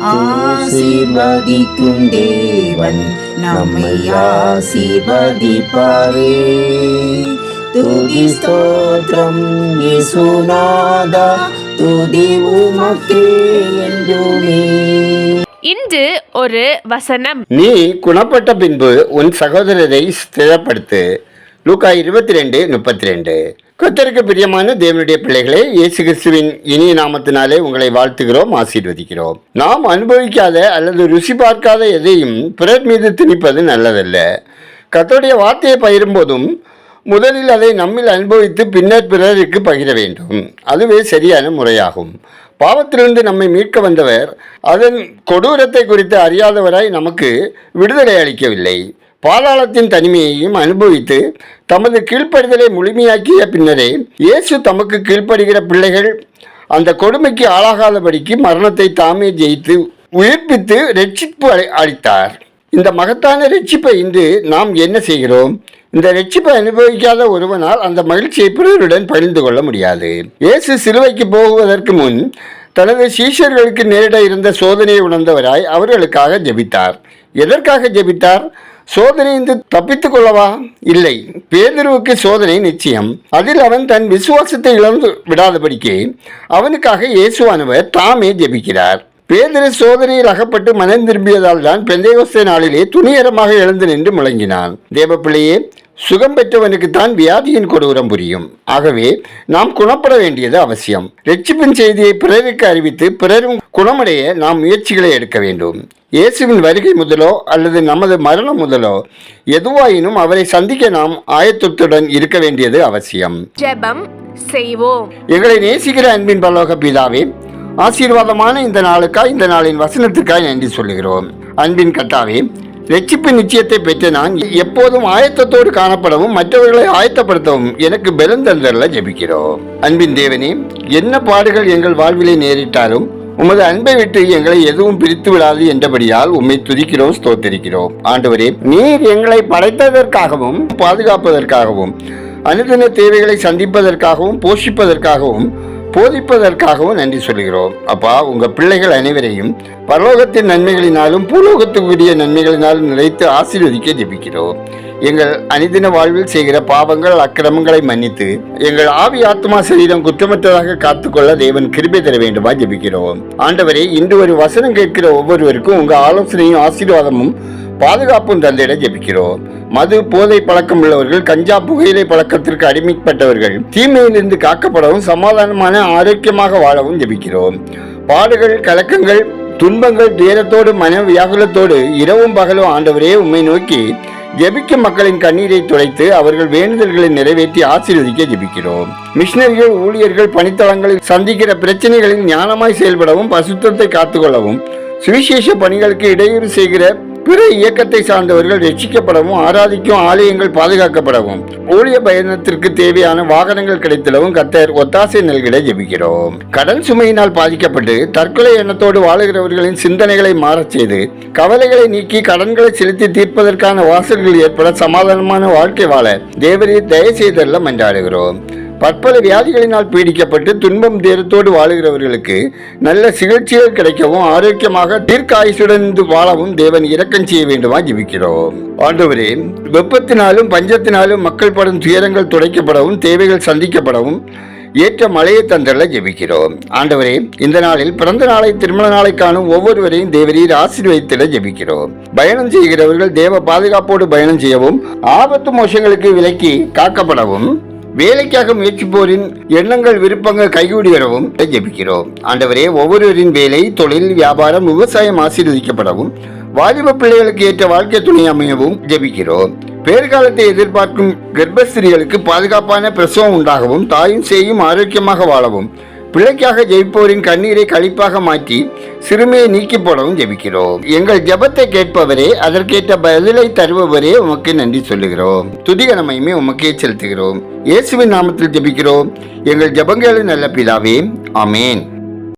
ஆசீர்வதிக்கும் தேவன் நம்மை ஆசீர்வதிப்பாரே. துதி ஸ்தோத்திரம் இயேசுநாதா துதி உமக்கே என்றுமே. இன்று ஒரு வசனம். நீ குணப்பட்ட பின்பு உன் சகோதரரை ஸ்திரப்படுத்து. லூக்கா இருபத்தி ரெண்டு முப்பத்தி ரெண்டு. கத்தருக்கு பிரியமான தேவனுடைய பிள்ளைகளே இயேசு கிறிஸ்துவின் இனிய நாமத்தினாலே உங்களை வாழ்த்துகிறோம் ஆசீர்வதிக்கிறோம். நாம் அனுபவிக்காத அல்லது ருசி பார்க்காத எதையும் பிறர் மீது திணிப்பது நல்லதல்ல. கத்தோடைய வார்த்தையை பகிரும்போதும் முதலில் அதை நம்மில் அனுபவித்து பின்னர் பிறருக்கு பகிர வேண்டும். அதுவே சரியான முறையாகும். பாவத்திலிருந்து நம்மை மீட்க வந்தவர் அதன் கொடூரத்தை குறித்து அறியாதவராய் நமக்கு விடுதலை அளிக்கவில்லை. பாதாளத்தின் தனிமையையும் அனுபவித்து தமது கீழ்ப்படுதலை முழுமையாக்கிய பின்னரே இயேசு தமக்கு கீழ்ப்படுகிற பிள்ளைகள் அந்த கொடுமைக்கு ஆளாகாதபடிக்கு மரணத்தை தாமே ஜெயித்து உயிர்ப்பித்து ரட்சிப்பு அளித்தார். இந்த மகத்தான ரட்சிப்பை இன்று நாம் என்ன செய்கிறோம்? இந்த ரட்சிப்பை அனுபவிக்காத ஒருவனால் அந்த மகிழ்ச்சியை பிறருடன் பகிர்ந்து கொள்ள முடியாது. இயேசு சிலுவைக்கு போகுவதற்கு முன் தனது சீஷர்களுக்கு நேரிட இருந்த சோதனையை உணர்ந்தவராய் அவர்களுக்காக ஜெபித்தார். எதற்காக ஜெபித்தார்? சோதனையிருந்து தப்பித்துக் கொள்ளவா? இல்லை. பேதுருவுக்கு சோதனை நிச்சயம். அதில் அவன் தன் விசுவாசத்தை இழந்து விடாதபடிக்கு அவனுக்காக இயேசுவானவர் தாமே ஜெபிக்கிறார். பேதிரு சோதனையில் அகப்பட்டு மனம் திரும்பியதால் தான் பெந்தையோஸ்தே நாளிலே துணிகரமாக எழுந்து நின்று முழங்கினான். தேவப்பிள்ளையே சுகம் பெற்றவனுக்கு தான் வியாதியின் கொடூரம் புரியும். ஆகவே நாம் குணப்பட வேண்டியது அவசியம். ரட்சிப்பின் செய்தியை பிறருக்கு அறிவித்து பிறரும் குணமடைய நாம் முயற்சிகளை எடுக்க வேண்டும். இயேசுவின் வருகை முதலோ அல்லது நமது மரணம் முதலோ எதுவாயினும் அவரை சந்திக்க நாம் ஆயத்தத்துடன் இருக்க வேண்டியது அவசியம். ஜெபம் செய்வோம். எங்களை நேசிக்கிற அன்பின் பரலோக பிதாவே ஆசீர்வாதமான இந்த நாளுக்காய் இந்த நாளின் வசனத்துக்காய் நன்றி சொல்லுகிறோம். அன்பின் கட்டாவே ரட்சிப்பு நிச்சயத்தை பெற்ற நான் எப்போதும் ஆயத்தத்தோடு காணப்படவும் மற்றவர்களை ஆயத்தப்படுத்தவும் எனக்கு பலம் தந்தரல ஜெபிக்கிறோம். அன்பின் தேவனே என்ன பாடுகள் எங்கள் வாழ்விலே நேரிட்டாலும் உமது அன்பை விட்டு எங்களை எதுவும் பிரித்து விடாது என்றபடியால் உம்மை துதிக்கிறோம் ஸ்தோத்தரிக்கிறோம். ஆண்டவரே நீர் எங்களை படைத்ததற்காகவும் பாதுகாப்பதற்காகவும் அனுதின தேவைகளை சந்திப்பதற்காகவும் போஷிப்பதற்காகவும் போதிப்பதற்காகவும் நன்றி சொல்கிறோம். அப்பா உங்க பிள்ளைகள் அனைவரையும் பரலோகத்தின் நன்மைகளினாலும் பூலோகத்துக்குரிய நன்மைகளினாலும் நிலைத்து ஆசீர்வதிக்க ஜெபிக்கிறோம். எங்கள் அனிதின வாழ்வில் செய்கிற பாவங்கள் அக்கிரமங்களை மன்னித்து எங்கள் ஆவி ஆத்மா சரீரம் குற்றமற்றதாக காத்துக்கொள்ள தேவன் கிருபை தர வேண்டுமா ஜெபிக்கிறோம். ஆண்டவரே இன்று ஒரு வசனம் கேட்கிற ஒவ்வொருவருக்கும் உங்க ஆலோசனையும் ஆசீர்வாதமும் பாதுகாப்பும் தந்திட ஜெபிக்கிறோம். மது போதை பழக்கம் உள்ளவர்கள் கஞ்சா புகையிலை பழக்கத்திற்கு அடிமைப்பட்டவர்கள் தீமையிலிருந்து காக்கப்படவும் சமாதானமான ஆரோக்கியமாக வாழவும் ஜெபிக்கிறோம். பாடுகள் கலக்கங்கள் துன்பங்கள் துயரத்தோடு மன வியாகுலத்தோடு இரவும் பகலும் ஆண்டவரே உண்மை நோக்கி ஜெபிக்கும் மக்களின் கண்ணீரை துடைத்து அவர்கள் வேண்டுதல்களை நிறைவேற்றி ஆசீர்வதிக்க ஜெபிக்கிறோம். மிஷினரிகள் ஊழியர்கள் பணித்தளங்களில் சந்திக்கிற பிரச்சனைகளில் ஞானமாய் செயல்படவும் பசுத்தத்தை காத்துக்கொள்ளவும் சுவிசேஷ பணிகளுக்கு இடையூறு செய்கிற பிற இயக்கத்தை சார்ந்தவர்கள் ரட்சிக்கப்படவும் ஆராதிக்கும் ஆலயங்கள் பாதுகாக்கப்படவும் ஊழிய பயணத்திற்கு தேவையான வாகனங்கள் கிடைத்திடவும் கத்தர் ஒத்தாசை நல்கிட ஜெபிக்கிறோம். கடன் சுமையினால் பாதிக்கப்பட்டு தற்கொலை எண்ணத்தோடு வாழுகிறவர்களின் சிந்தனைகளை மாறச் செய்து கவலைகளை நீக்கி கடன்களை செலுத்தி தீர்ப்பதற்கான வாசல்கள் ஏற்பட சமாதானமான வாழ்க்கை வாழ தேவரீர் தயவு செய்தல்ல மன்றாடுகிறோம் பற்பல வியாதிகளினால் பீடிக்கப்பட்டு துன்பம் தேரத்தோடு வாழுகிறவர்களுக்கு நல்ல சிகிச்சைகள் கிடைக்கவும் ஆரோக்கியமாக தீர்க்காயுசுடன் வாழவும் தேவன் இரக்கம் செய்ய வேண்டுமா ஜெபிக்கிறோம். ஆண்டவரே வெப்பத்தினாலும் பஞ்சத்தினாலும் மக்கள் படும் துயரங்கள் துடைக்கப்படவும் தேவைகள் சந்திக்கப்படவும் ஏற்ற மழையை தந்தரல ஜெபிக்கிறோம். ஆண்டவரே இந்த நாளில் பிறந்த நாளை திருமண நாளை காணும் ஒவ்வொருவரையும் தேவரீர் ஆசீர்வதித்திட ஜெபிக்கிறோம். பயணம் செய்கிறவர்கள் தேவ பாதுகாப்போடு பயணம் செய்யவும் ஆபத்து மோசங்களுக்கு விலக்கி காக்கப்படவும் வேலைக்காக முயற்சிப்போரின் எண்ணங்கள் விருப்பங்கள் கைகூடி வரவும் ஜெபிக்கிறோம் ஆண்டவரே ஒவ்வொருவரின் வேலை தொழில் வியாபாரம் விவசாயம் ஆசீர்வதிக்கப்படவும் வாலிப பிள்ளைகளுக்கு ஏற்ற வாழ்க்கை துணை அமையவும் ஜெபிக்கிறோம். பேர்காலத்தை எதிர்பார்க்கும் கர்ப்பஸ்திரிகளுக்கு பாதுகாப்பான பிரசவம் உண்டாகவும் தாயும் சேயும் ஆரோக்கியமாக வாழவும் பிள்ளைக்காக ஜெயிப்போரின் கண்ணீரை கழிப்பாக மாற்றி சிறுமையை நீக்கி போடவும் ஜெபிக்கிறோம். எங்கள் ஜெபத்தை கேட்பவரே அதற்கேற்ற பதிலை தருபவரே உமக்கு நன்றி சொல்லுகிறோம். துதிகனமையுமே உமக்கே செலுத்துகிறோம். இயேசுவின் நாமத்தில் ஜெபிக்கிறோம். எங்கள் ஜெபங்களின் நல்ல பிதாவே ஆமேன்.